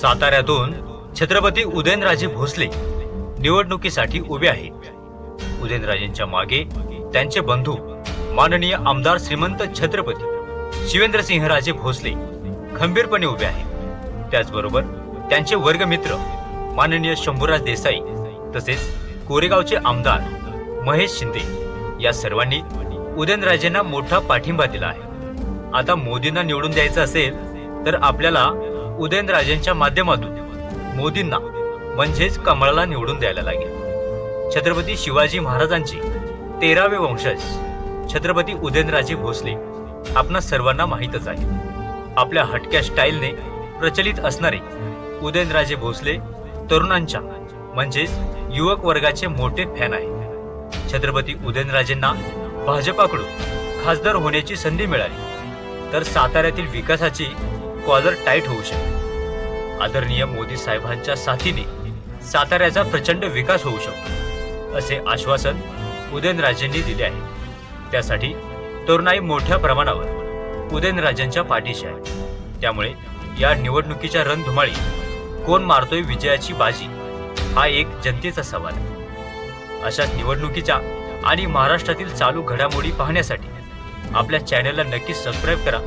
साताऱ्यातून छत्रपती उदयनराजे भोसले निवडणुकीसाठी उभे आहेत. उदयनराजेंच्या मागे त्यांचे बंधू माननीय आमदार श्रीमंत छत्रपती शिवेंद्रसिंहराजे भोसले खंबीरपणे उभे आहेत. त्याचबरोबर त्यांचे वर्गमित्र माननीय शंभूराज देसाई तसेच कोरेगावचे आमदार महेश शिंदे या सर्वांनी उदयनराजेंना मोठा पाठिंबा दिला आहे. आता मोदींना निवडून द्यायचं असेल तर आपल्याला उदयनराजेंच्या माध्यमातून मोदींना म्हणजेच कमळाला निवडून द्यायला लागेल. छत्रपती शिवाजी महाराजांचे तेरावे वंशज छत्रपती उदयनराजे भोसले आपणा सर्वांना माहीतच आहे आपल्या हटक्या स्टाईलने प्रचलित असणारे उदयनराजे भोसले तरुणांच्या म्हणजेच युवक वर्गाचे मोठे फॅन आहे छत्रपती उदयनराजेंना भाजपाकडून खासदार होण्याची संधी मिळाली. तर साताऱ्यातील विकासाची कॉलर टाईट होऊ शकते. आदरणीय मोदी साहेबांच्या साथीने साताऱ्याचा प्रचंड विकास होऊ शकतो असे आश्वासन उदयनराजेंनी दिले आहे. त्यासाठी तरुणाई मोठ्या प्रमाणावर उदयनराजेंच्या पाठीशी आहे. त्यामुळे या निवडणुकीच्या रणधुमाळी कोण मारतोय विजयाची बाजी हा एक जनतेचा सवाल आहे. अशाच निवडणुकीच्या आणि महाराष्ट्रातील चालू घडामोडी पाहण्यासाठी आपल्या चॅनलला नक्की सबस्क्राईब करा.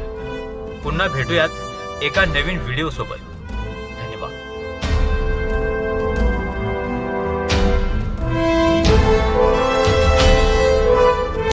पुन्हा भेटूयात एका नवीन व्हिडिओ सोबत